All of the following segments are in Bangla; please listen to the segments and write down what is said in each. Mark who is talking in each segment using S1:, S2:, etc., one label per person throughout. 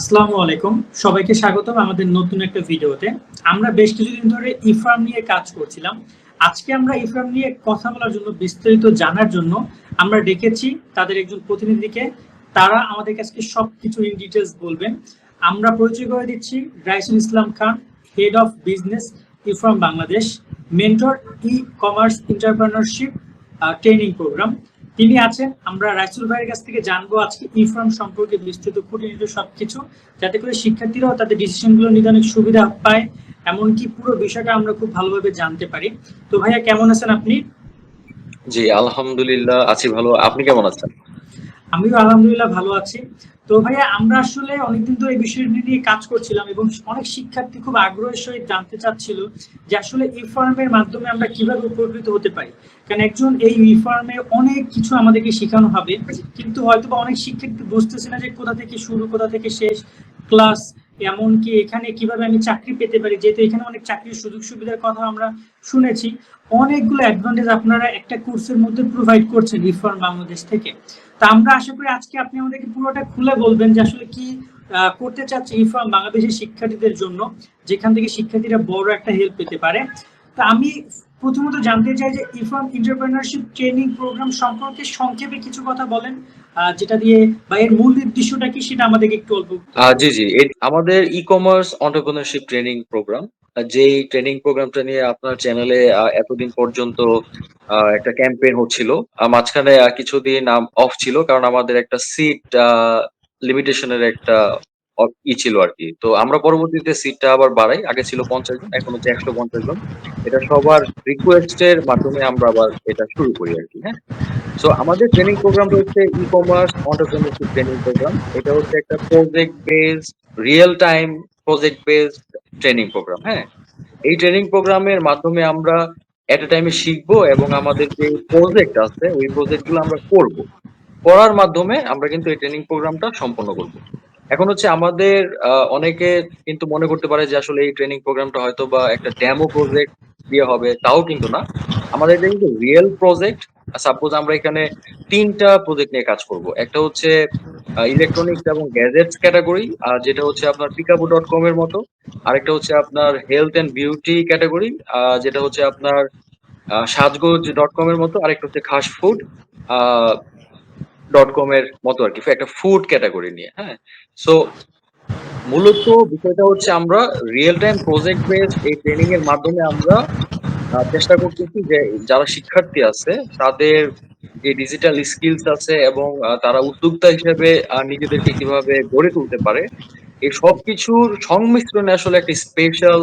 S1: আসসালামু আলাইকুম। সবাইকে স্বাগতম আমাদের নতুন একটা ভিডিওতে। আমরা বেশ কিছুদিন ধরে ইফার্ম নিয়ে কাজ করছিলাম। আজকে আমরা ইফার্ম নিয়ে কথা বলার জন্য, বিস্তারিত জানার জন্য আমরা ডেকেছি তাদের একজন প্রতিনিধিকে। তারা আমাদের কাছে সবকিছু ইন ডিটেলস বলবেন। আমরা পরিচয় করে দিচ্ছি Raisul Islam Khan head of business efirm Bangladesh mentor e commerce entrepreneurship training programme তিনি আছেন। আমরা রাইসুল ভাইয়ের কাছ থেকে জানব আজকে ইফার্ম সম্পর্কে বিস্তৃত খুঁটিনাটি সবকিছু, যাতে করে শিক্ষার্থীরাও তাদের ডিসিশনগুলো নিতে অনেক সুবিধা পায়। এমনকি পুরো বিষয়টা আমরা খুব ভালোভাবে জানতে পারি। তো ভাইয়া, কেমন আছেন আপনি?
S2: জি, আলহামদুলিল্লাহ, আছি ভালো। আপনি কেমন আছেন?
S1: আমিও আলহামদুলিল্লাহ ভালো আছি। তো ভাইয়া, আমরা আসলে অনেকদিন ধরে এই বিষয়টি নিয়ে কাজ করছিলাম এবং অনেক শিক্ষার্থী খুব আগ্রহের সহিত জানতে চাচ্ছিল যে আসলে ই ফার্মের মাধ্যমে আমরা কীভাবে উপকৃত হতে পারি। কারণ একজন এই ই ফার্মে অনেক কিছু আমাদেরকে শেখানো হবে, কিন্তু হয়তো অনেক শিক্ষার্থী বুঝতেছে না যে কোথা থেকে শুরু, কোথা থেকে শেষ, ক্লাস এমনকি এখানে কীভাবে আমি চাকরি পেতে পারি, যেহেতু এখানে অনেক চাকরির সুযোগ সুবিধার কথা আমরা শুনেছি, অনেকগুলো অ্যাডভান্টেজ আপনারা একটা কোর্সের মধ্যে প্রোভাইড করছেন রিফার্ম বাংলাদেশ থেকে। তা আমরা আশা করি আজকে আপনি আমাদেরকে পুরোটা খুলে বলবেন যে আসলে কি করতে চাচ্ছে ইফার্ম বাংলাদেশের শিক্ষার্থীদের জন্য, যেখান থেকে শিক্ষার্থীরা বড় একটা হেল্প পেতে পারে। তা আমি প্রথমত জানতে চাই যে ইফার্ম এন্টারপ্রেনারশিপ ট্রেনিং প্রোগ্রাম সম্পর্কে সংক্ষেপে কিছু কথা বলেন। যেটা দিয়ে বা এর মূল উদ্দেশ্যটা কি সেটা আমাদেরকে একটু অল্প
S2: জি জি। আমাদের e commerce entrepreneurship training programme যেই ট্রেনিং প্রোগ্রামটা নিয়ে আপনার চ্যানেলে এতদিন পর্যন্ত একটা ক্যাম্পেইন হচ্ছিল মাঝখানে কিছুদিন অফ ছিল, কারণ আমাদের একটা সিট লিমিটেশনের একটা ই ছিল আর কি। তো আমরা পরবর্তীতে সিটটা আবার বাড়াই। আগে ছিল পঞ্চাশ জন, এখন হচ্ছে একশো পঞ্চাশ জন। এটা সবার রিকোয়েস্টের মাধ্যমে আমরা আবার এটা শুরু করি আর কি হ্যাঁ? সো আমাদের ট্রেনিং প্রোগ্রামটা হচ্ছে e commerce entrepreneurship training programme এটা হচ্ছে একটা project based real time project based training programme হ্যাঁ? এই ট্রেনিং প্রোগ্রামের মাধ্যমে আমরা এট এ টাইমে শিখব এবং আমাদের যে প্রজেক্ট আছে, ওই প্রজেক্টগুলো আমরা করব। করার মাধ্যমে আমরা কিন্তু এই ট্রেনিং প্রোগ্রামটা সম্পন্ন করব। এখন হচ্ছে আমাদের অনেকে কিন্তু মনে করতে পারে যে আসলে এই ট্রেনিং প্রোগ্রামটা হয়তো বা একটা ডেমো প্রজেক্ট দিয়ে হবে, তাও কিন্তু না। আমাদের এটা কিন্তু রিয়েল প্রজেক্ট সাপোজ আমরা এখানে তিনটা প্রজেক্ট নিয়ে কাজ করব। একটা হচ্ছে ইলেকট্রনিক্স এবং গ্যাজেটস ক্যাটাগরি আর যেটা হচ্ছে আপনার পিকাবো ডট কম এর মতো। আরেকটা হচ্ছে আপনার হেলথ এন্ড বিউটি ক্যাটাগরি যেটা হচ্ছে আপনার সাজগোজ ডট কম এর মতো। আরেকটা হচ্ছে খাস ফুড ডট কম এর মতো আর কি, একটা ফুড ক্যাটাগরি নিয়ে হ্যাঁ? সো মূলত বিষয়টা হচ্ছে আমরা রিয়েল টাইম প্রজেক্ট বেস এই ট্রেনিং এর মাধ্যমে আমরা চেষ্টা করতেছি যে যারা শিক্ষার্থী আছে, তাদের যে ডিজিটাল স্কিলস আছে এবং তারা উদ্যোক্তা হিসেবে নিজেদেরকে কীভাবে গড়ে তুলতে পারে, এই সব কিছুর সংমিশ্রণে আসলে একটা স্পেশাল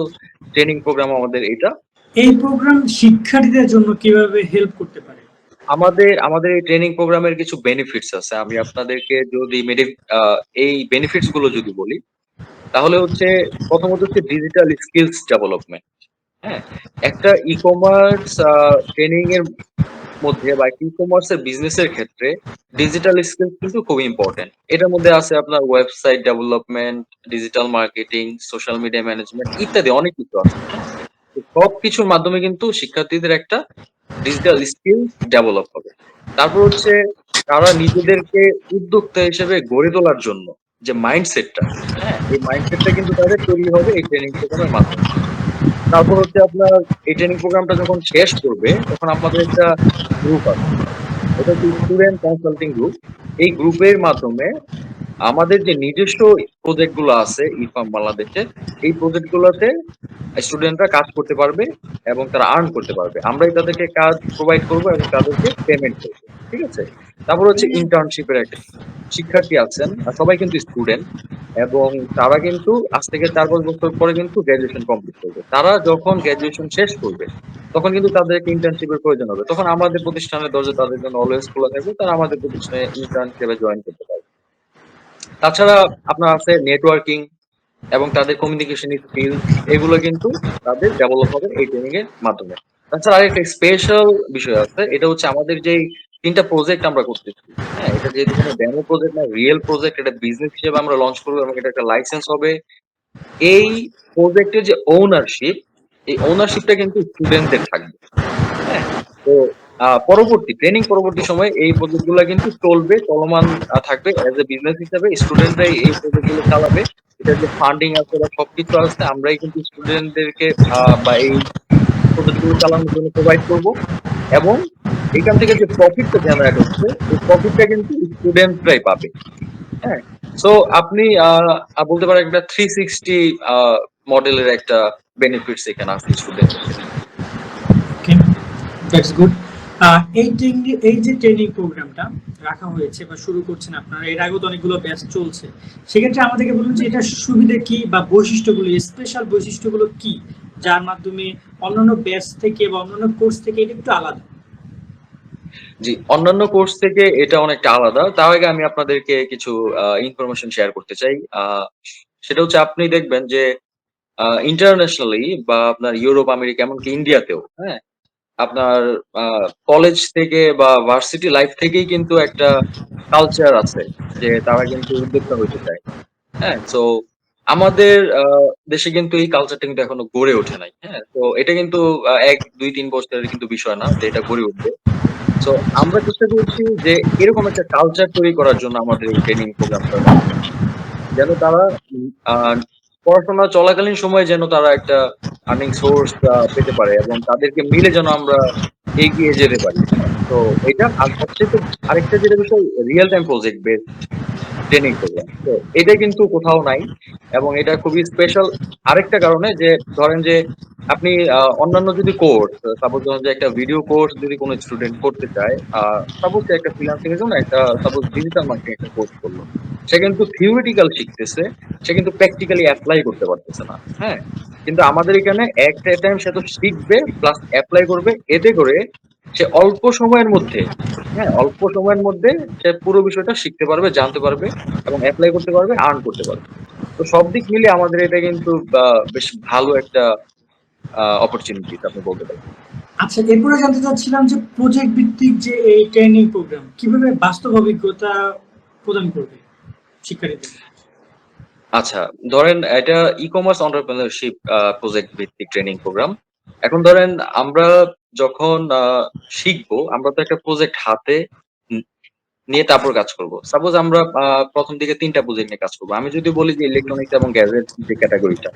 S2: ট্রেনিং প্রোগ্রাম আমাদের এটা।
S1: এই প্রোগ্রাম শিক্ষার্থীদের জন্য কীভাবে হেল্প করতে পারে?
S2: আমাদের আমাদের এই ট্রেনিং প্রোগ্রামের কিছু বেনিফিটস আছে। আমি আপনাদেরকে যদি এই বেনিফিটসগুলো যদি বলি, তাহলে হচ্ছে প্রথমত হচ্ছে ডিজিটাল স্কিলস ডেভেলপমেন্ট হ্যাঁ একটা ই কমার্স ট্রেনিং এর মধ্যে বা ই কমার্স এর বিজনেস এর ক্ষেত্রে ডিজিটাল স্কিলস কিন্তু খুব ইম্পর্টেন্ট এটার মধ্যে আছে আপনার website development digital marketing social media management ইত্যাদি অনেক কিছু আছে। সব কিছুর মাধ্যমে কিন্তু শিক্ষার্থীদের একটা ডিজিটাল স্কিল ডেভেলপ হবে। তারপর হচ্ছে তারা নিজেদেরকে উদ্যোক্তা হিসেবে গড়ে তোলার জন্য যে মাইন্ডসেটটা হ্যাঁ। এই মাইন্ডসেটটা কিন্তু তাদের তৈরি হবে এই ট্রেনিং প্রোগ্রামের মাধ্যমে। তারপর হচ্ছে আপনার এই ট্রেনিং প্রোগ্রামটা যখন শেষ করবে তখন আপনাদের একটা গ্রুপ আছে। এটা হচ্ছে স্টুডেন্ট কনসাল্টিং গ্রুপ এই গ্রুপের মাধ্যমে আমাদের যে নিজস্ব প্রজেক্টগুলো আছে ইফার্ম বাংলাদেশে এই প্রজেক্ট গুলোতে স্টুডেন্টরা কাজ করতে পারবে এবং তারা আর্ন করতে পারবে। আমরাই তাদেরকে কাজ প্রোভাইড করব এবং তাদেরকে পেমেন্ট করব ঠিক আছে? তারপর হচ্ছে ইন্টার্নশিপের একটা শিক্ষার্থী আছেন সবাই কিন্তু স্টুডেন্ট এবং তারা কিন্তু আজ থেকে চার পাঁচ বছর পরে কিন্তু গ্র্যাজুয়েশন কমপ্লিট করবে। তারা যখন গ্র্যাজুয়েশন শেষ করবে তখন কিন্তু তাদেরকে ইন্টার্নশিপের প্রয়োজন হবে। তখন আমাদের প্রতিষ্ঠানের দরজা তাদের জন্য অলওয়েজ খোলা থাকবে তারা আমাদের প্রতিষ্ঠানে ইন্টার্নশিপে জয়েন করতে পারবে। তাছাড়া আপনার আছে নেটওয়ার্কিং এবং তাদের কমিউনিকেশন স্কিল এগুলো কিন্তু তাদের ডেভেলপ হবে এই ট্রেনিং এর মাধ্যমে। তাছাড়া আরেকটা স্পেশাল বিষয় আছে, এটা হচ্ছে আমাদের যে তিনটা প্রজেক্ট আমরা করতেছি। হ্যাঁ এটা যেহেতু কোনো ডেমো প্রজেক্ট না রিয়েল প্রজেক্ট এটা বিজনেস হিসেবে আমরা লঞ্চ করব এবং এটা একটা লাইসেন্স হবে। এই প্রজেক্টের যে ওনারশিপ এই ওনারশিপটা কিন্তু স্টুডেন্টদের থাকবে। হ্যাঁ তো পরবর্তী ট্রেনিং পরবর্তী সময়ে এই প্রজেক্টগুলো কিন্তু চলবে চলমান থাকবে অ্যাজ এ বিজনেস হিসাবে। স্টুডেন্টরাই এই প্রজেক্টগুলো চালাবে। এটা যে ফান্ডিং আছে বা সবকিছু আছে আমরাই কিন্তু স্টুডেন্টদেরকে বা এই প্রজেক্টগুলো চালানোর জন্য প্রোভাইড করব। এবং এখান থেকে যে প্রফিটটা জেনারেট হচ্ছে এই প্রফিটটা কিন্তু স্টুডেন্টরাই পাবে। হ্যাঁ? সো আপনি বলতে পারেন একটা থ্রি সিক্সটি মডেলের একটা বেনিফিটস এখানে আছে স্টুডেন্টের
S1: ওকে দ্যাটস গুড এই ট্রেনিং এই যে ট্রেনিং প্রোগ্রামটা রাখা হয়েছে বা শুরু করছেন আপনারা, এর আগেও তো অনেকগুলো ব্যাচ চলছে। সেক্ষেত্রে আমাদেরকে বলুন যে এটার সুবিধা কি বা বৈশিষ্ট্যগুলো স্পেশাল বৈশিষ্ট্যগুলো কি, যার মাধ্যমে অন্যান্য ব্যাচ থেকে বা অন্যান্য কোর্স থেকে এটা একটু আলাদা?
S2: জি, অন্যান্য কোর্স থেকে এটা অনেকটা আলাদা। তার আগে আমি আপনাদেরকে কিছু ইনফরমেশন শেয়ার করতে চাই। সেটা হচ্ছে আপনি দেখবেন যে ইন্টারন্যাশনালি বা আপনার ইউরোপ, আমেরিকা, এমনকি ইন্ডিয়াতেও হ্যাঁ আপনার কলেজ থেকে বা ভার্সিটি লাইফ থেকেই কিন্তু একটা কালচার আছে যে তারা কিন্তু উদ্যোক্তা হইতে চায়। হ্যাঁ তো আমাদের দেশে কিন্তু এই কালচারটা কিন্তু এখনও গড়ে ওঠে নাই। হ্যাঁ তো এটা কিন্তু এক, দুই, তিন বছরের কিন্তু বিষয় না যে এটা গড়ে উঠবে। তো আমরা চেষ্টা করছি যে এরকম একটা কালচার তৈরি করার জন্য আমাদের এই ট্রেনিং প্রোগ্রামটা যেন তারা পড়াশোনা চলাকালীন সময়ে যেন তারা একটা আর্নিং সোর্স পেতে পারে এবং তাদেরকে মিলে যেন আমরা এগিয়ে যেতে পারি। তো এটা আর সবচেয়ে আরেকটা যেটা বিষয় real time project base training programme তো এটা কিন্তু কোথাও নাই এবং এটা খুবই স্পেশাল আরেকটা কারণে যে ধরেন যে আপনি অন্যান্য যদি কোর্স সাপোজ ধরেন যে একটা ভিডিও কোর্স যদি কোনো স্টুডেন্ট করতে চায় সাপোজ একটা ফ্রিল্যান্সিং এর জন্য একটা সাপোজ ডিজিটাল মার্কেটিং একটা কোর্স করল। সে কিন্তু থিওরিটিক্যাল শিখতেছে, সে কিন্তু প্র্যাকটিক্যালি অ্যাপ্লাই করতে পারতেছে না হ্যাঁ? কিন্তু আমাদের এখানে একটা টাইম সে তো শিখবে প্লাস অ্যাপ্লাই করবে, এতে করে সে অল্প সময়ের মধ্যে হ্যাঁ অল্প সময়ের মধ্যে সে পুরো বিষয়টা শিখতে পারবে জানতে পারবে এবং অ্যাপ্লাই করতে পারবে আর্ন করতে পারবে। তো সব দিক মিলে আমাদের এটা কিন্তু বেশ ভালো একটা অপরচুনিটি আপনি বলতে পারেন।
S1: আচ্ছা এরপরে জানতে চাচ্ছিলাম যে প্রজেক্ট ভিত্তিক যে এই ট্রেনিং প্রোগ্রাম কীভাবে বাস্তব অভিজ্ঞতা প্রদান করবে শিক্ষার্থীদের?
S2: আচ্ছা ধরেন এটা ই কমার্স অন্টারপ্রেনারশিপ প্রজেক্ট ভিত্তিক ট্রেনিং প্রোগ্রাম এখন ধরেন আমরা যখন শিখব, আমরা তো একটা প্রজেক্ট হাতে নিয়ে তারপর কাজ করব। সাপোজ আমরা প্রথম দিকে তিনটা প্রজেক্ট নিয়ে কাজ করব। আমি যদি বলি যে ইলেকট্রনিক্স এবং গ্যাজেট যে ক্যাটাগরিটা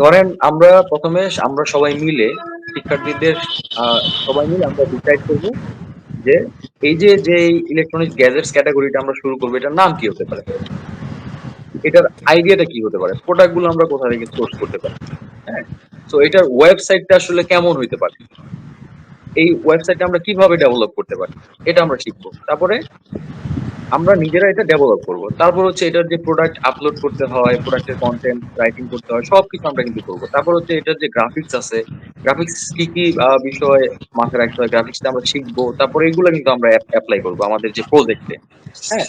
S2: ধরেন আমরা প্রথমে আমরা সবাই মিলে শিক্ষার্থীদের সবাই মিলে আমরা ডিসাইড করব যে এই যে যে ইলেকট্রনিক্স গ্যাজেটস ক্যাটাগরিটা আমরা শুরু করব, এটার নাম কি হতে পারে? এটার আইডিয়াটা কি হতে পারে? প্রোডাক্টগুলো আমরা কোথা থেকে সোর্স করতে পারি? হ্যাঁ? তো এটার ওয়েবসাইটটা আসলে কেমন হইতে পারে? এই ওয়েবসাইটটা আমরা কীভাবে ডেভেলপ করতে পারি? এটা আমরা শিখব। তারপরে আমরা নিজেরা এটা ডেভেলপ করব। তারপর হচ্ছে এটার যে প্রোডাক্ট আপলোড করতে হয় প্রোডাক্টের কন্টেন্ট রাইটিং করতে হয়, সবকিছু আমরা কিন্তু করব। তারপর হচ্ছে এটার যে গ্রাফিক্স আছে গ্রাফিক্স কি কি বিষয় মাথায় রাখতে হয় গ্রাফিক্সটা আমরা শিখব। তারপর এগুলো কিন্তু আমরা অ্যাপ্লাই করব আমাদের যে প্রজেক্টে হ্যাঁ?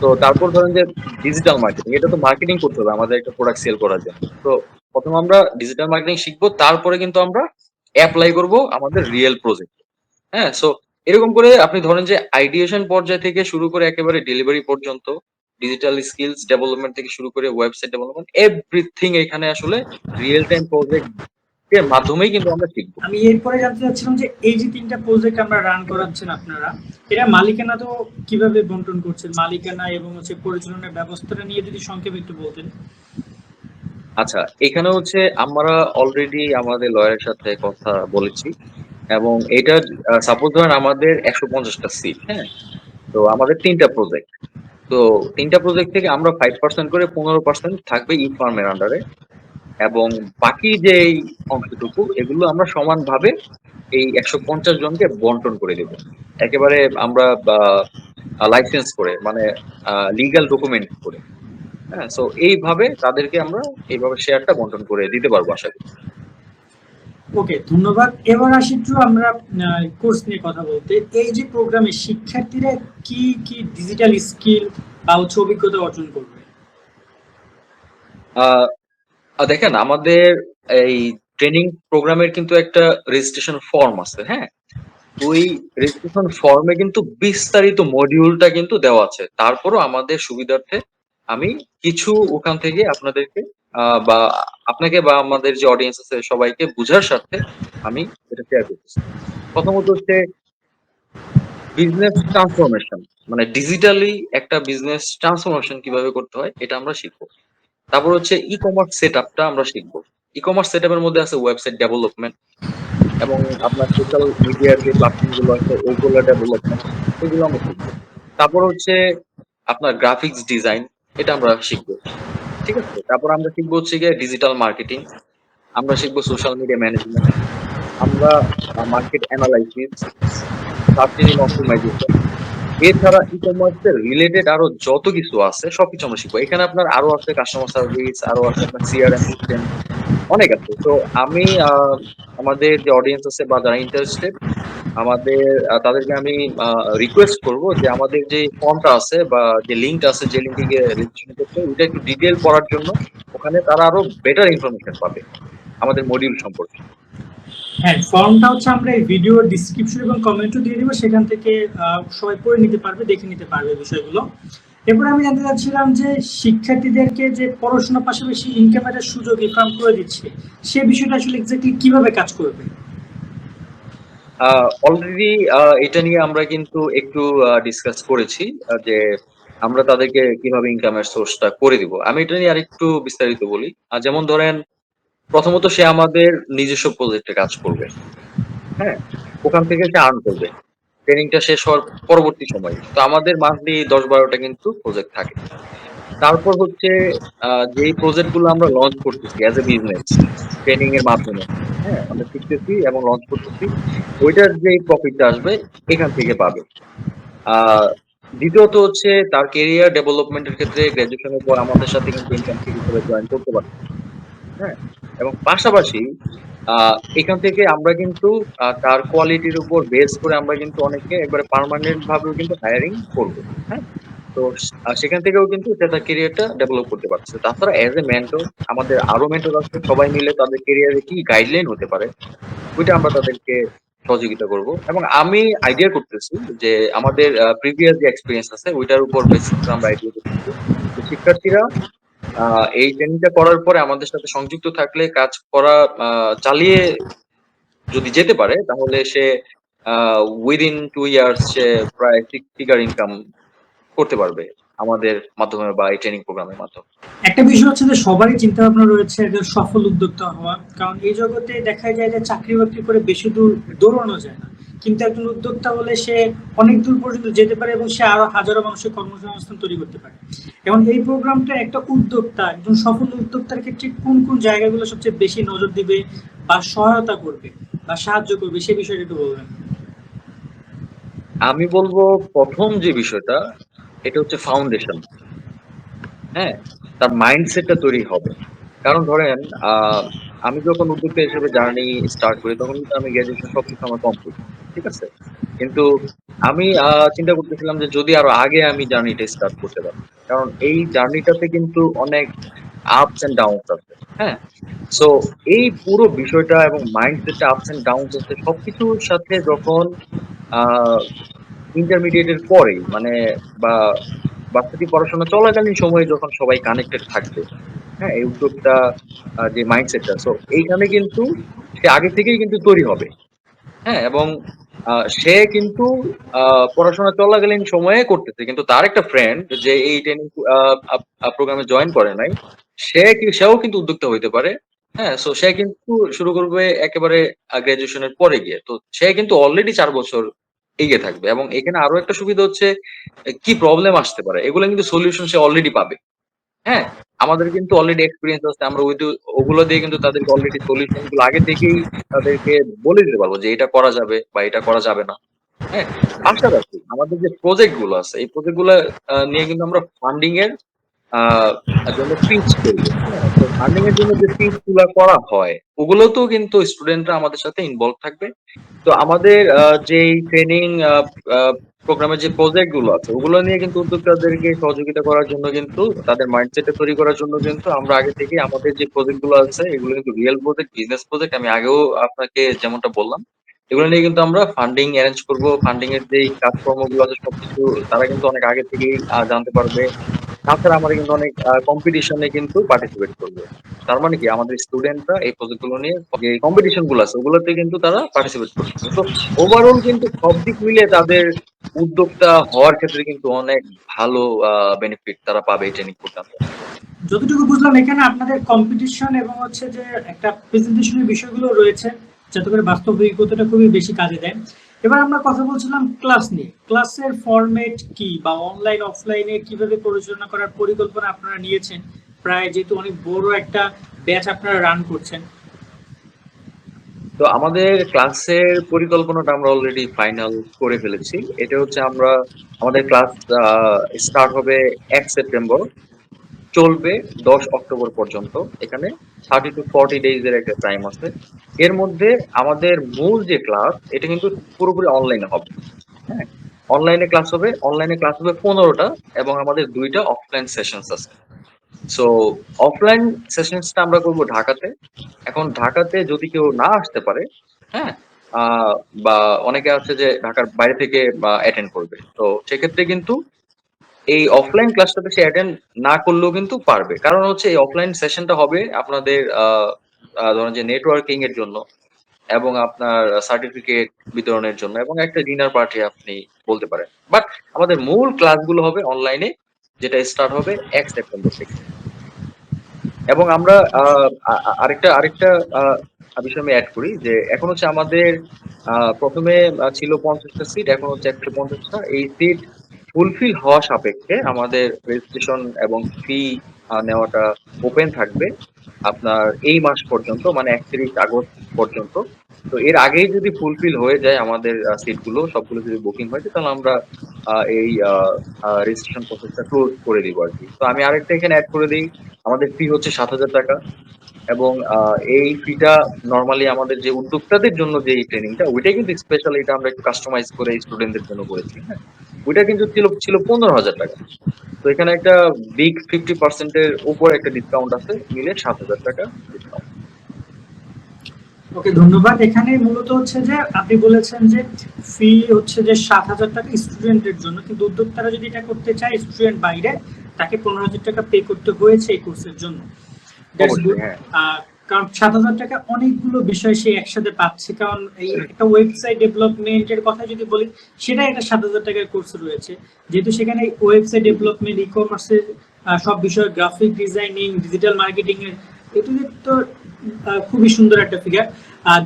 S2: তো তারপর ধরেন যে ডিজিটাল মার্কেটিং এটা তো মার্কেটিং করতে হবে, আমাদের একটা প্রোডাক্ট সেল করার জন্য। তো প্রথমে আমরা ডিজিটাল মার্কেটিং শিখব, তারপরে কিন্তু আমরা অ্যাপ্লাই করব আমাদের রিয়েল প্রজেক্ট হ্যাঁ সো এরকম করে আপনি ধরেন যে আইডিয়েশন পর্যায় থেকে শুরু করে একেবারে ডেলিভারি পর্যন্ত ডিজিটাল স্কিলস ডেভেলপমেন্ট থেকে শুরু করে ওয়েবসাইট ডেভেলপমেন্ট এভরিথিং এখানে আসলে রিয়েল টাইম প্রজেক্ট এর মাধ্যমেই কিন্তু আমরা শিখব।
S1: আমি এরপরে জানতে চাচ্ছিলাম যে এই যে তিনটা প্রজেক্ট আমরা রান করাচ্ছেন আপনারা, এরা মালিকানা তো কীভাবে বন্টন করছেন? মালিকানা এবং হচ্ছে পরিচালনার ব্যবস্থাটা নিয়ে যদি সংক্ষেপে একটু বলতেন।
S2: আচ্ছা এখানে হচ্ছে আমরা অলরেডি আমাদের লয়ারের সাথে কথা বলেছি এবং এটা সাপোজ ধরেন আমাদের একশো পঞ্চাশটা সিট হ্যাঁ? তো আমাদের তিনটা প্রজেক্ট তো তিনটা প্রজেক্ট থেকে আমরা ফাইভ পার্সেন্ট করে পনেরো পার্সেন্ট থাকবে ই ফার্মের আন্ডারে এবং বাকি যে এই অংশটুকু, এগুলো আমরা সমানভাবে এই একশো পঞ্চাশ জনকে বন্টন করে দেব। একেবারে আমরা লাইসেন্স করে মানে লিগাল ডকুমেন্ট করে। হ্যাঁ সো এইভাবে তাদেরকে আমরা এইভাবে শেয়ারটা বন্টন করে দিতে পারব আশা করি।
S1: ওকে ধন্যবাদ। এবার আসি একটু আমরা কোর্স নিয়ে কথা বলতে। এই যে প্রোগ্রামে শিক্ষার্থীরা কি কি ডিজিটাল স্কিল বা হচ্ছে অভিজ্ঞতা অর্জন করবে?
S2: দেখেন আমাদের এই ট্রেনিং প্রোগ্রামের কিন্তু একটা রেজিস্ট্রেশন ফর্ম আছে হ্যাঁ? ওই রেজিস্ট্রেশন ফর্মে কিন্তু বিস্তারিত মডিউলটা কিন্তু দেওয়া আছে। তারপরও আমাদের সুবিধার্থে আমি কিছু ওখান থেকে আপনাদেরকে বা আপনাকে বা আমাদের যে অডিয়েন্স আছে সবাইকে বুঝার স্বার্থে আমি এটা শেয়ার করতেছি। প্রথমত হচ্ছে বিজনেস ট্রান্সফরমেশন মানে ডিজিটালি একটা বিজনেস ট্রান্সফরমেশন কীভাবে করতে হয়, এটা আমরা শিখব। তারপর হচ্ছে ই কমার্স সেট আপটা আমরা শিখব। ই কমার্স সেট আপের মধ্যে আছে ওয়েবসাইট ডেভেলপমেন্ট এবং আপনার সোশ্যাল মিডিয়ার যে প্ল্যাটফর্মগুলো আছে, ওগুলো ডেভেলপমেন্ট এগুলো আমরা শিখব। তারপর হচ্ছে আপনার গ্রাফিক্স ডিজাইন এটা আমরা শিখব। ঠিক আছে? তারপর আমরা শিখব হচ্ছে গিয়ে ডিজিটাল মার্কেটিং আমরা শিখব সোশ্যাল মিডিয়া ম্যানেজমেন্ট আমরা market analysis search engine optimisation এছাড়া ই কমার্সের রিলেটেড আরও যত কিছু আছে, সবকিছু আমরা শিখব। এখানে আপনার আরও আছে কাস্টমার সার্ভিস আরও আছে আপনার সিআরএম সিস্টেম অনেক আছে। তো আমি আমাদের যে অডিয়েন্স আছে বা যারা ইন্টারেস্টেড আমাদের তাদেরকে আমি রিকোয়েস্ট করব যে আমাদের যে ফর্মটা আছে বা যে লিঙ্কটা আছে, যে লিঙ্কে গিয়ে রেজিস্ট্রেশন করতে ওইটা একটু ডিটেল পড়ার জন্য ওখানে তারা আরও বেটার ইনফরমেশন পাবে আমাদের মডিউল সম্পর্কে।
S1: হ্যাঁ ফর্মটা হচ্ছে আমরা এই ভিডিও ডিসক্রিপশন এবং কমেন্টও দিয়ে দিব, সেখান থেকে সবাই পড়ে নিতে পারবে, দেখে নিতে পারবে বিষয়গুলো। এরপর আমি জানতে চাচ্ছিলাম যে শিক্ষার্থীদেরকে যে পড়াশোনার পাশাপাশি ইনকামের সুযোগ ইনকাম করে দিচ্ছে, সে বিষয়টা আসলে এক্স্যাক্টলি কীভাবে কাজ করবে?
S2: অলরেডি এটা নিয়ে আমরা কিন্তু একটু ডিসকাস করেছি যে আমরা তাদেরকে কীভাবে ইনকামের সোর্সটা করে দিব। আমি এটা নিয়ে আরেকটু বিস্তারিত বলি। যেমন ধরেন প্রথমত সে আমাদের নিজস্ব প্রজেক্টে কাজ করবে। হ্যাঁ ওখান থেকে সে আর্ন করবে। ট্রেনিংটা শেষ হওয়ার পরবর্তী সময়। তো আমাদের মান্থলি দশ বারোটা কিন্তু প্রজেক্ট থাকে। তারপর হচ্ছে আহ, যেই প্রজেক্টগুলো আমরা লঞ্চ করতেছি অ্যাজ এ বিজনেস ট্রেনিং এর মাধ্যমে হ্যাঁ আমরা শিখতেছি এবং লঞ্চ করতেছি ওইটার যে প্রফিটটা আসবে এখান থেকে পাবে। দ্বিতীয়ত হচ্ছে তার কেরিয়ার ডেভেলপমেন্টের ক্ষেত্রে গ্রাজুয়েশনের পর আমাদের সাথে কিন্তু ইনকাম হিসেবে জয়েন করতে পারে হ্যাঁ এবং পাশাপাশি এখান থেকে আমরা কিন্তু তার কোয়ালিটির উপর বেস করে আমরা কিন্তু অনেকে একবারে পার্মানেন্ট ভাবেও কিন্তু হায়ারিং করব হ্যাঁ? তো সেখান থেকেও কিন্তু সে তার কেরিয়ারটা ডেভেলপ করতে পারছে। তাছাড়া অ্যাজ এ মেন্টর আমাদের আরও মেন্টর আছে, সবাই মিলে তাদের কেরিয়ারে কি গাইডলাইন হতে পারে, ওইটা আমরা তাদেরকে সহযোগিতা করব। এবং আমি আইডিয়া করতেছি যে, আমাদের প্রিভিয়াস যে এক্সপিরিয়েন্স আছে, ওইটার উপর বেসিস আমরা আইডিয়া করতেছি। শিক্ষার্থীরা এই ট্রেনিংটা করার পরে আমাদের সাথে সংযুক্ত থাকলে কাজ করা চালিয়ে যদি যেতে পারে, তাহলে সে উইদিন টু ইয়ার্স সে প্রায় ফিগার ইনকাম করতে পারবে আমাদের মাধ্যমে বা এই ট্রেনিং প্রোগ্রামের মাধ্যমে।
S1: একটা বিষয় হচ্ছে যে সবারই চিন্তা ভাবনা রয়েছে একজন সফল উদ্যোক্তা হওয়া, কারণ এই জগতে দেখা যায় যে চাকরি বাকরি করে বেশি দূর দৌড়ানো যায় না। কিন্তু একজন উদ্যোক্তা হলে সে অনেক দূর পর্যন্ত যেতে পারে এবং সে আরও হাজারো মানুষের কর্মসংস্থান তৈরি করতে পারে। এবং এই প্রোগ্রামটা একটা উদ্যোক্তা, একজন সফল উদ্যোক্তার ক্ষেত্রে কোন কোন জায়গাগুলো সবচেয়ে বেশি নজর দিবে বা সহায়তা করবে বা সাহায্য করবে, সে বিষয়টা একটু বলবেন।
S2: আমি বলব প্রথম যে বিষয়টা, এটা হচ্ছে ফাউন্ডেশন হ্যাঁ তার মাইন্ডসেটটা তৈরি হবে। কারণ ধরেন আহ, আমি যখন উদ্যোক্তা হিসেবে জার্নি স্টার্ট করি তখন কিন্তু আমি গ্রাজুয়েশন সবকিছু আমার কমপ্লিট ঠিক আছে? কিন্তু আমি আহ, চিন্তা করতেছিলাম যে যদি আরও আগে আমি জার্নিটা স্টার্ট করতে পারি কারণ এই জার্নিটাতে কিন্তু অনেক আপস এন্ড ডাউনস আছে হ্যাঁ? সো এই পুরো বিষয়টা এবং মাইন্ডসেটটা আপস এন্ড ডাউনস আছে সবকিছুর সাথে যখন ইন্টারমিডিয়েটের পরে মানে বা বাচ্চাটি পড়াশোনা চলাকালীন সময়ে যখন সবাই কানেক্টেড থাকবে হ্যাঁ এই যে মাইন্ডসেটটা সো এইখানে কিন্তু সে আগে থেকেই কিন্তু তৈরি হবে। হ্যাঁ এবং সে কিন্তু পড়াশোনা চলাকালীন সময়ে করতেছে, কিন্তু তার একটা ফ্রেন্ড যে এই ট্রেনিং প্রোগ্রামে জয়েন করে নাই, সে সেও কিন্তু উদ্যোক্তা হইতে পারে। হ্যাঁ সো সে কিন্তু শুরু করবে একেবারে গ্রাজুয়েশনের পরে গিয়ে। তো সে কিন্তু অলরেডি চার বছর এগিয়ে থাকবে, এবং এখানে আরও একটা সুবিধা হচ্ছে, কি প্রবলেম আসতে পারে, এগুলো কিন্তু সলিউশন সে অলরেডি পাবে। হ্যাঁ আমাদের কিন্তু অলরেডি এক্সপিরিয়েন্স আছে। আমরা ওই ওগুলো দিয়ে কিন্তু তাদেরকে অলরেডি সলিউশনগুলো আগে থেকেই তাদেরকে বলে দিতে পারব যে এটা করা যাবে বা এটা করা যাবে না। হ্যাঁ আশা রাখছি আমাদের যে প্রজেক্টগুলো আছে, এই প্রজেক্টগুলো নিয়ে কিন্তু আমরা ফান্ডিং এর জন্য পিচ করব। ফান্ডিং এর জন্য যে ফিজগুলো করা হয়, ওগুলোতেও কিন্তু স্টুডেন্টরা আমাদের সাথে ইনভলভ থাকবে। তো আমাদের যে ট্রেনিং প্রোগ্রামের যে প্রজেক্টগুলো আছে, ওগুলো নিয়ে কিন্তু উদ্যোক্তাদেরকে সহযোগিতা করার জন্য কিন্তু, তাদের মাইন্ডসেটে তৈরি করার জন্য কিন্তু আমরা আগে থেকে আমাদের যে প্রজেক্টগুলো আছে, এগুলো কিন্তু রিয়েল প্রজেক্ট বিজনেস প্রজেক্ট আমি আগেও আপনাকে যেমনটা বললাম এগুলো নিয়ে কিন্তু আমরা ফান্ডিং অ্যারেঞ্জ করব। ফান্ডিং এর যে কাজকর্মগুলো আছে সবকিছু, তারা কিন্তু অনেক আগে থেকেই জানতে পারবে। তাছাড়া আমরা কিন্তু অনেক কম্পিটিশনে কিন্তু পার্টিসিপেট করবে। তার মানে কি? আমাদের স্টুডেন্টরা এই প্রজেক্টগুলো নিয়ে যে কম্পিটিশনগুলো আছে, ওগুলোতে কিন্তু তারা পার্টিসিপেট করছে। তো ওভারঅল কিন্তু সব দিক মিলিয়ে তাদের উদ্যোক্তা হওয়ার ক্ষেত্রে কিন্তু অনেক ভালো বেনিফিট তারা পাবে এই ট্রেনিং প্রোগ্রাম
S1: যতটুকু বুঝলাম, এখানে আপনাদের কম্পিটিশন এবং হচ্ছে যে একটা প্রেজেন্টেশনের বিষয়গুলো রয়েছে। যাতে করে বাস্তব অভিজ্ঞতাটা খুবই বেশি কাজে দেয়। এবার আমরা কথা বলছিলাম ক্লাস নিয়ে। ক্লাসের ফরম্যাট কি বা অনলাইন অফলাইনে কীভাবে পরিচালনা করার পরিকল্পনা আপনারা নিয়েছেন? প্রায় যেহেতু অনেক বড় একটা ব্যাচ আপনারা রান করছেন।
S2: তো আমাদের ক্লাসের পরিকল্পনাটা আমরা অলরেডি ফাইনাল করে ফেলেছি। এটা হচ্ছে আমরা, আমাদের ক্লাস স্টার্ট হবে এক সেপ্টেম্বর চলবে দশ অক্টোবর পর্যন্ত। এখানে থার্টি টু ফর্টি ডেজ এর একটা টাইম আছে। এর মধ্যে আমাদের মূল যে ক্লাস এটা কিন্তু পুরোপুরি অনলাইনে হবে। হ্যাঁ? অনলাইনে ক্লাস হবে অনলাইনে ক্লাস হবে পনেরোটা এবং আমাদের দুইটা অফলাইন সেশনস আছে। সো অফলাইন সেশনসটা আমরা করব ঢাকাতে। এখন ঢাকাতে যদি কেউ না আসতে পারে হ্যাঁ বা অনেকে আছে যে ঢাকার বাইরে থেকে অ্যাটেন্ড করবে। তো সেক্ষেত্রে কিন্তু এই অফলাইন ক্লাসটাতে সে অ্যাটেন্ড না করলেও কিন্তু পারবে। কারণ হচ্ছে এই অফলাইন সেশনটা হবে আপনাদের ধরেন যে নেটওয়ার্কিং এর জন্য এবং আপনার সার্টিফিকেট বিতরণের জন্য এবং একটা ডিনার পার্টি আপনি বলতে পারেন। বাট আমাদের মূল ক্লাসগুলো হবে অনলাইনে যেটা স্টার্ট হবে এক সেপ্টেম্বর থেকে। এবং আমরা আরেকটা আরেকটা বিষয় আমি অ্যাড করি যে এখন হচ্ছে আমাদের প্রথমে ছিল পঞ্চাশটা সিট এখন হচ্ছে একশো পঞ্চাশটা। এই সিট ফুলফিল হওয়া সাপেক্ষে আমাদের রেজিস্ট্রেশন এবং ফি নেওয়াটা ওপেন থাকবে আপনার এই মাস পর্যন্ত মানে একত্রিশ আগস্ট পর্যন্ত। তো এর আগেই যদি ফুলফিল হয়ে যায় আমাদের সিটগুলো সবগুলো যদি বুকিং হয়ে যায়, তাহলে আমরা এই রেজিস্ট্রেশন প্রসেসটা ক্লোজ করে দিব আর কি। তো আমি আরেকটা এখানে অ্যাড করে দিই, আমাদের ফি হচ্ছে সাত হাজার টাকা। এবং এই ফিটা নর্মালি আমাদের যে উদ্যোক্তাদের জন্য যে ট্রেনিংটা ওইটাই কিন্তু স্পেশাল এটা আমরা একটু কাস্টমাইজ করে স্টুডেন্টদের জন্য করেছি হ্যাঁ? ওইটা কিন্তু ছিল ছিল পনেরো হাজার টাকা। তো এখানে একটা বিগ ফিফটি পার্সেন্টের উপর একটা ডিসকাউন্ট আছে, মিলে সাত হাজার টাকা ডিসকাউন্ট
S1: ওকে, ধন্যবাদ। এখানে মূলত হচ্ছে যে আপনি বলেছেন যে ফি হচ্ছে যে সাত হাজার টাকা স্টুডেন্টের জন্য, কিন্তু উদ্যোক্তারা যদি এটা করতে চায় স্টুডেন্ট বাইরে, তাকে পনেরো হাজার টাকা পে করতে হয়েছে এই কোর্সের জন্য। কারণ সাত হাজার টাকা অনেকগুলো বিষয় সে একসাথে পাচ্ছে। কারণ এই একটা ওয়েবসাইট ডেভেলপমেন্টের কথা যদি বলি সেটা একটা সাত হাজার টাকার কোর্স রয়েছে। যেহেতু সেখানে ওয়েবসাইট ডেভেলপমেন্ট ই কমার্সের সব বিষয় গ্রাফিক ডিজাইনিং ডিজিটাল মার্কেটিং এর এগুলো তো খুবই সুন্দর একটা ফিগার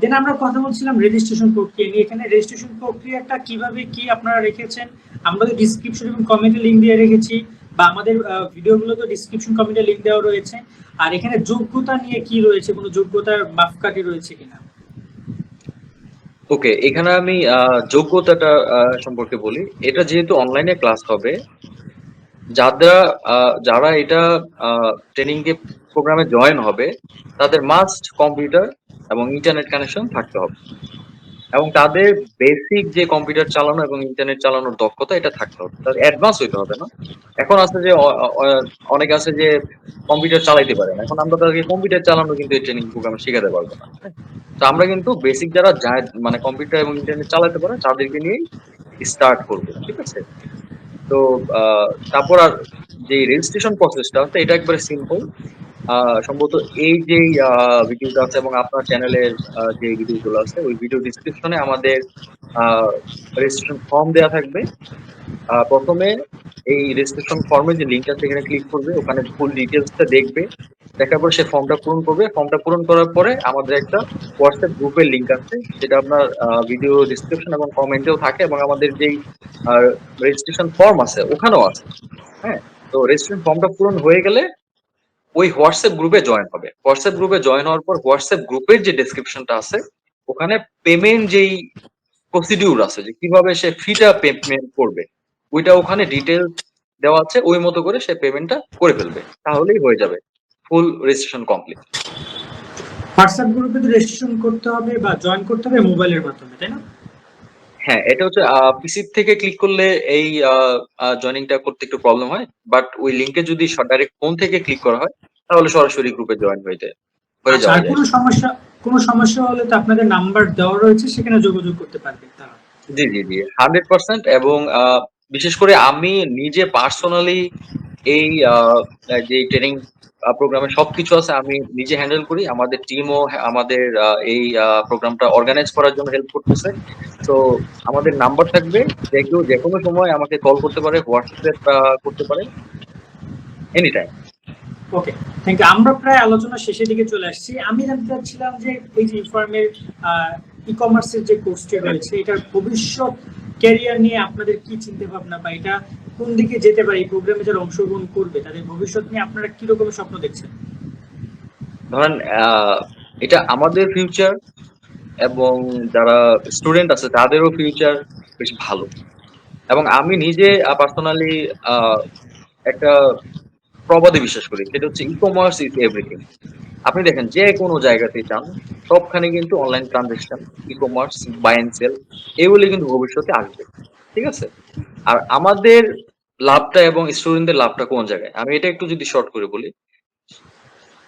S1: দেন আমরা কথা বলছিলাম রেজিস্ট্রেশন প্রক্রিয়া নিয়ে। এখানে রেজিস্ট্রেশন প্রক্রিয়াটা কীভাবে কি আপনারা রেখেছেন? আমরা তো ডিসক্রিপশন এবং কমেন্টে লিঙ্ক দিয়ে রেখেছি বা আমাদের ভিডিওগুলো তো ডিসক্রিপশন কমেন্টে লিঙ্ক দেওয়া রয়েছে। আর এখানে যোগ্যতা নিয়ে কি রয়েছে? কোনো যোগ্যতার মাপকাঠি রয়েছে কিনা?
S2: ওকে, এখানে আমি যোগ্যতাটা সম্পর্কে বলি। এটা যেহেতু অনলাইনে ক্লাস হবে যারা যারা এটা ট্রেনিং এ প্রোগ্রামে জয়েন হবে, তাদের মাস্ট কম্পিউটার এবং ইন্টারনেট কানেকশন থাকতে হবে। এবং তাদের বেসিক যে কম্পিউটার চালানো এবং ইন্টারনেট চালানোর দক্ষতা, এটা থাকতে হবে। তাদের অ্যাডভান্স হইতে হবে না। এখন আছে যে অনেক আছে যে কম্পিউটার চালাইতে পারে না। এখন আমরা তাদেরকে কম্পিউটার চালানো কিন্তু এই ট্রেনিং প্রোগ্রামে শেখাতে পারব না। তো আমরা কিন্তু বেসিক যারা মানে কম্পিউটার এবং ইন্টারনেট চালাতে পারে, তাদেরকে নিয়েই স্টার্ট করব, ঠিক আছে? তো তারপর আর যে রেজিস্ট্রেশন প্রসেসটা আছে এটা একবারে সিম্পল সম্ভবত এই যে ভিডিওটা আছে এবং আপনার চ্যানেলের যে ভিডিওগুলো আছে, ওই ভিডিও ডিসক্রিপশনে আমাদের রেজিস্ট্রেশন ফর্ম দেওয়া থাকবে। প্রথমে এই রেজিস্ট্রেশন ফর্মে যে লিঙ্ক আছে এখানে ক্লিক করবে, ওখানে ফুল ডিটেলসটা দেখবে। দেখার পর সে ফর্মটা পূরণ করবে। ফর্মটা পূরণ করার পরে আমাদের একটা হোয়াটসঅ্যাপ গ্রুপের লিঙ্ক আছে সেটা আপনার ভিডিও ডিসক্রিপশন এবং কমেন্টেও থাকে এবং আমাদের যেই রেজিস্ট্রেশন ফর্ম আছে, ওখানেও আছে। হ্যাঁ তো রেজিস্ট্রেশন ফর্মটা পূরণ হয়ে গেলে ওই হোয়াটসঅ্যাপ গ্রুপে জয়েন হবে। হোয়াটসঅ্যাপ গ্রুপে জয়েন হওয়ার পর হোয়াটসঅ্যাপ গ্রুপের যে ডেসক্রিপশনটা আছে, ওখানে পেমেন্ট যেই প্রসিডিউর আছে, যে কীভাবে সে ফিটা পেমেন্ট করবে, ওইটা ওখানে ডিটেলস দেওয়া আছে, ওই মতো করে সে পেমেন্টটা করে ফেলবে। তাহলেই হয়ে যাবে ফুল রেজিস্ট্রেশন কমপ্লিট
S1: হোয়াটসঅ্যাপ গ্রুপে রেজিস্ট্রেশন করতে হবে বা জয়েন করতে হবে মোবাইলের মাধ্যমে, তাই না?
S2: হ্যাঁ এটা হচ্ছে পিসি থেকে ক্লিক করলে এই জয়েনিংটা করতে একটু প্রবলেম হয় বাট ওই লিংকে যদি ডাইরেক্ট ফোন থেকে ক্লিক করা হয় তাহলে সরাসরি গ্রুপে জয়েন হয়ে যায় হয়ে
S1: আচ্ছা,
S2: যাওয়া যায়।
S1: কোনো সমস্যা কোনো সমস্যা হলে তো আপনাদের নাম্বার দেওয়া রয়েছে সেখানে যোগাযোগ করতে পারবেন তারা।
S2: জি জি জি হান্ড্রেড পার্সেন্ট এবং বিশেষ করে আমি নিজে পার্সোনালি এই যে ট্রেনিং প্রোগ্রামে সবকিছু আছে, আমি নিজে হ্যান্ডেল করি। আমাদের টিমও আমাদের এই প্রোগ্রামটা অর্গানাইজ করার জন্য হেল্প করতেছে। তো আমাদের নাম্বার থাকবে যে কেউ যে কোনো সময় আমাকে কল করতে পারে হোয়াটসঅ্যাপ করতে পারে। Any time
S1: okay thank you আমরা প্রায় আলোচনা শেষের দিকে চলে আসছি। আমি জানতে চাচ্ছিলাম যে এই যে ইনফর্মের ই কমার্সের যে কোর্সটি রয়েছে, এটার ভবিষ্যৎ ক্যারিয়ার নিয়ে আপনাদের কি চিন্তা ভাবনা বা এটা কোন দিকে যেতে পারে, এই প্রোগ্রামে যারা অংশগ্রহণ করবে, তাদের ভবিষ্যৎ নিয়ে আপনারা কি রকমের স্বপ্ন দেখছেন?
S2: ধরেন এটা আমাদের ফিউচার এবং যারা স্টুডেন্ট আছে, তাদেরও ফিউচার বেশ ভালো। এবং আমি নিজে পার্সোনালি একটা প্রবাদে বিশ্বাস করি, সেটা হচ্ছে ই কমার্স ইজ এভরিথিং আপনি দেখেন, যে কোনো জায়গাতে যান, সবখানে কিন্তু online transaction e commerce buy and sell এগুলি কিন্তু ভবিষ্যতে আসবে, ঠিক আছে? আর আমাদের লাভটা এবং স্টুডেন্টদের লাভটা কোন জায়গায়? আমি এটা একটু যদি শর্ট করে বলি,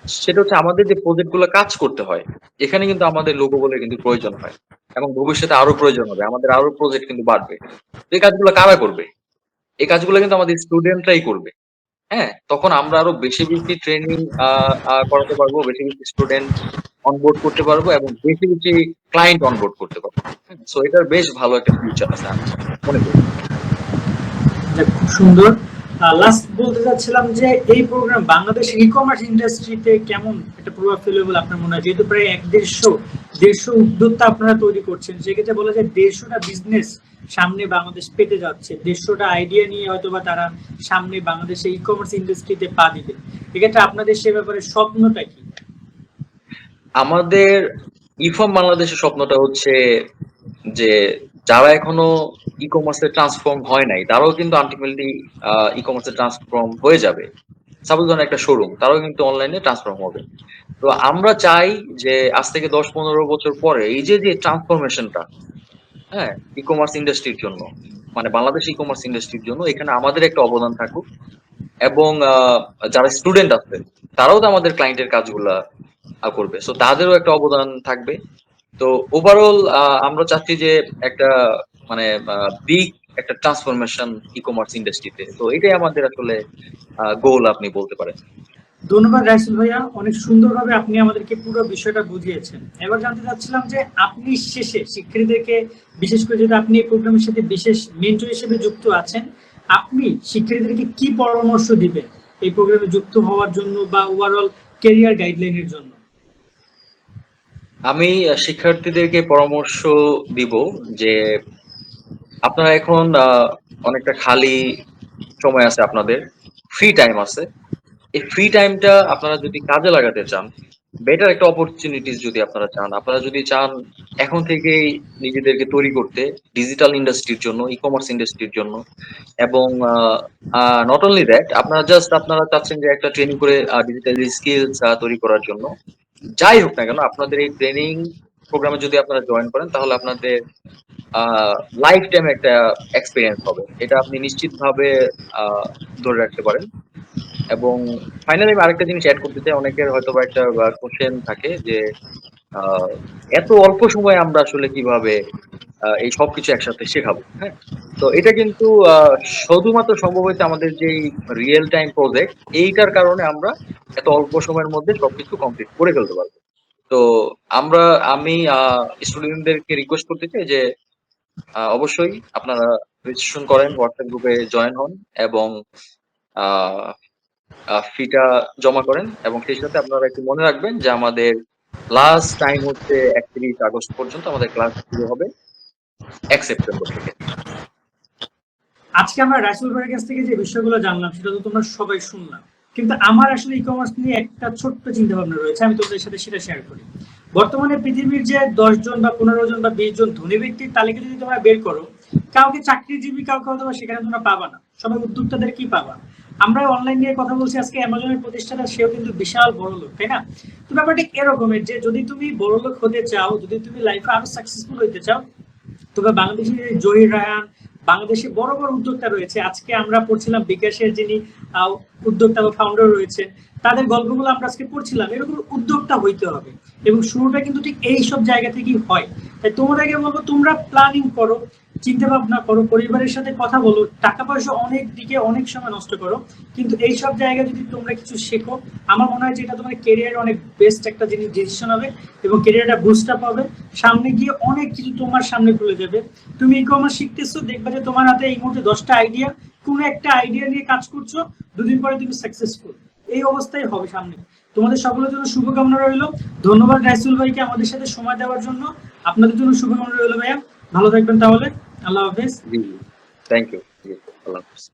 S2: সেটা হচ্ছে আমাদের যে প্রজেক্টগুলো কাজ করতে হয়, এখানে কিন্তু আমাদের লোগো বলে কিন্তু প্রয়োজন হয় এবং ভবিষ্যতে আরও প্রয়োজন হবে, আমাদের আরও প্রজেক্ট কিন্তু বাড়বে। এই কাজগুলো কারা করবে? এই কাজগুলো কিন্তু আমাদের স্টুডেন্টরাই করবে। হ্যাঁ তখন আমরা আরও বেশি বেশি ট্রেনিং করাতে পারব, বেশি বেশি স্টুডেন্ট অনবোর্ড করতে পারব এবং বেশি বেশি ক্লায়েন্ট অনবোর্ড করতে পারব। সো এটার বেশ ভালো একটা ফিউচার আছে আমি মনে করি।
S1: সুন্দর। লাস্ট বলতে চাচ্ছিলাম যে এই প্রোগ্রাম বাংলাদেশ ই কমার্স ইন্ডাস্ট্রিতে কেমন একটা প্রভাব ফেলবে বলে আপনার মনে হয়? যেহেতু প্রায় এক দেড়শো উদ্যোক্তা আপনারা তৈরি করছেন, সেক্ষেত্রে বলা যায় দেড়শোটা বিজনেস সামনে বাংলাদেশ পেতে যাচ্ছে। দেড়শোটা আইডিয়া নিয়ে হয়তো বা তারা সামনে বাংলাদেশে ই কমার্স ইন্ডাস্ট্রিতে পা দিবে এক্ষেত্রে আপনাদের সে ব্যাপারে স্বপ্নটা কি?
S2: আমাদের ইফর্ম বাংলাদেশের স্বপ্নটা হচ্ছে যে যারা এখনও ই কমার্সে ট্রান্সফর্ম হয় নাই, তারাও কিন্তু আলটিমেটলি ই কমার্সে ট্রান্সফর্ম হয়ে যাবে। সাপোজ ধরেন একটা শোরুম তারাও কিন্তু অনলাইনে ট্রান্সফর্ম হবে। তো আমরা চাই যে আজ থেকে দশ পনেরো বছর পরে এই যে যে ট্রান্সফরমেশনটা হ্যাঁ ই কমার্স ইন্ডাস্ট্রির জন্য মানে বাংলাদেশ ই কমার্স ইন্ডাস্ট্রির জন্য এখানে আমাদের একটা অবদান থাকুক এবং যারা স্টুডেন্ট আছে, তারাও তো আমাদের ক্লায়েন্টের কাজগুলা করবে। সো তাদেরও একটা অবদান থাকবে। তো ওভারঅল আমরা চাচ্ছি যে একটা মানে বিগ একটা ট্রান্সফরমেশন ই কমার্স ইন্ডাস্ট্রিতে তো এটাই আমাদের আসলে গোল আপনি বলতে পারেন।
S1: ধন্যবাদ রাইসুল ভাইয়া। অনেক সুন্দরভাবে আপনি আমাদেরকে পুরো বিষয়টা বুঝিয়েছেন। এবার জানতে চাচ্ছিলাম যে আপনি শেষে শিক্ষার্থীদেরকে বিশেষ করে যদি আপনি এই প্রোগ্রামের সাথে বিশেষ মেন্টর হিসেবে যুক্ত আছেন আপনি শিক্ষার্থীদেরকে কি পরামর্শ দিবেন এই প্রোগ্রামে যুক্ত হওয়ার জন্য বা ওভারঅল ক্যারিয়ার গাইডলাইনের জন্য?
S2: আমি শিক্ষার্থীদেরকে পরামর্শ দিব যে আপনারা এখন অনেকটা খালি সময় আছে আপনাদের। ফ্রি টাইম আছে। এই ফ্রি টাইমটা আপনারা যদি কাজে লাগাতে চান বেটার একটা অপরচুনিটিস যদি আপনারা চান, আপনারা যদি চান এখন থেকেই নিজেদেরকে তৈরি করতে ডিজিটাল ইন্ডাস্ট্রির জন্য ই কমার্স ইন্ডাস্ট্রির জন্য, এবং নট অনলি দ্যাট আপনারা জাস্ট আপনারা চাচ্ছেন যে একটা ট্রেনিং করে ডিজিটাল স্কিলস তৈরি করার জন্য। যাই হোক না কেন, আপনাদের এই ট্রেনিং প্রোগ্রামে যদি আপনারা জয়েন করেন, তাহলে আপনাদের লাইফ টাইম একটা এক্সপিরিয়েন্স হবে। এটা আপনি নিশ্চিতভাবে ধরে রাখতে পারেন। এবং ফাইনালি আমি আরেকটা জিনিস অ্যাড করতে চাই। অনেকের হয়তো বা একটা কোশ্চেন থাকে যে এত অল্প সময়ে আমরা আসলে কীভাবে এই সবকিছু একসাথে শেখাবো হ্যাঁ? তো এটা কিন্তু শুধুমাত্র সম্ভব হয়েছে আমাদের যে রিয়েল টাইম প্রজেক্ট এইটার কারণে আমরা এত অল্প সময়ের মধ্যে সবকিছু কমপ্লিট করে ফেলতে পারব। তো আমরা, আমি স্টুডেন্টদেরকে রিকোয়েস্ট করতে চাই যে অবশ্যই আপনারা রেজিস্ট্রেশন করেন হোয়াটসঅ্যাপ গ্রুপে জয়েন হন এবং ফিটা জমা করেন এবং সেই সাথে আপনারা একটু মনে রাখবেন যে আমাদের লাস্ট টাইম হচ্ছে একত্রিশ আগস্ট পর্যন্ত আমাদের ক্লাস শুরু হবে এক সেপ্টেম্বর থেকে।
S1: আজকে আমরা রাইসুল ভাইয়ের কাছ থেকে যে বিষয়গুলো জানলাম, সেটা তো তোমরা সবাই শুনলাম। কিন্তু আমার আসলে ই কমার্স নিয়ে একটা ছোট্ট চিন্তা ভাবনা রয়েছে, আমি তোমাদের সাথে সেটা শেয়ার করি। বর্তমানে পৃথিবীর যে দশ জন বা পনেরো জন বা বিশ জন ধনী ব্যক্তির তালিকা যদি তোমরা বের করো, কাউকে চাকরিজীবী কাউকে হয়তো বা সেখানে তোমরা পাবা না, সবাই উদ্যোক্তাদের কি পাবা? আমরা অনলাইন নিয়ে কথা বলছি, আজকে অ্যামাজনের প্রতিষ্ঠাতা, সেও কিন্তু বিশাল বড় লোক, তাই না? তো ব্যাপারটা এরকমের যে যদি তুমি বড় লোক হতে চাও, যদি তুমি লাইফে আরও সাকসেসফুল হতে চাও, তবে বাংলাদেশের জহির রায়হান বাংলাদেশে বড় বড় উদ্যোক্তা রয়েছে। আজকে আমরা পড়ছিলাম বিকাশের যিনি উদ্যোক্তা বা ফাউন্ডার রয়েছেন, তাদের গল্পগুলো আমরা আজকে পড়ছিলাম। এরকম উদ্যোক্তা হইতে হবে এবং শুরুটা কিন্তু ঠিক এই সব জায়গা থেকেই হয়। তাই তোমাদেরকে বলব, তোমরা প্ল্যানিং করো চিন্তা ভাবনা করো, পরিবারের সাথে কথা বলো, টাকা পয়সা অনেক দিকে অনেক সময় নষ্ট করো, কিন্তু এই সব জায়গায় যদি তোমরা কিছু শেখো, আমার মনে হয় যে এটা তোমার কেরিয়ারে অনেক বেস্ট একটা জিনিস ডিসিশন হবে এবং কেরিয়ারটা বুস্ট আপ হবে। সামনে গিয়ে অনেক কিছু তোমার সামনে খুলে যাবে। তুমি ই কমার্স শিখতেছো, দেখবে যে তোমার হাতে এই মুহূর্তে দশটা আইডিয়া কোনো একটা আইডিয়া নিয়ে কাজ করছ, দুদিন পরে তুমি সাকসেসফুল এই অবস্থায় হবে সামনে। তোমাদের সকলের জন্য শুভকামনা রইল। ধন্যবাদ রাইসুল ভাইকে আমাদের সাথে সময় দেওয়ার জন্য। আপনাদের জন্য শুভকামনা রইল ভাইয়া। ভালো থাকবেন তাহলে। আল্লাহ হাফেজ.
S2: জি থ্যাংক ইউ আল্লাহ হাফিজ.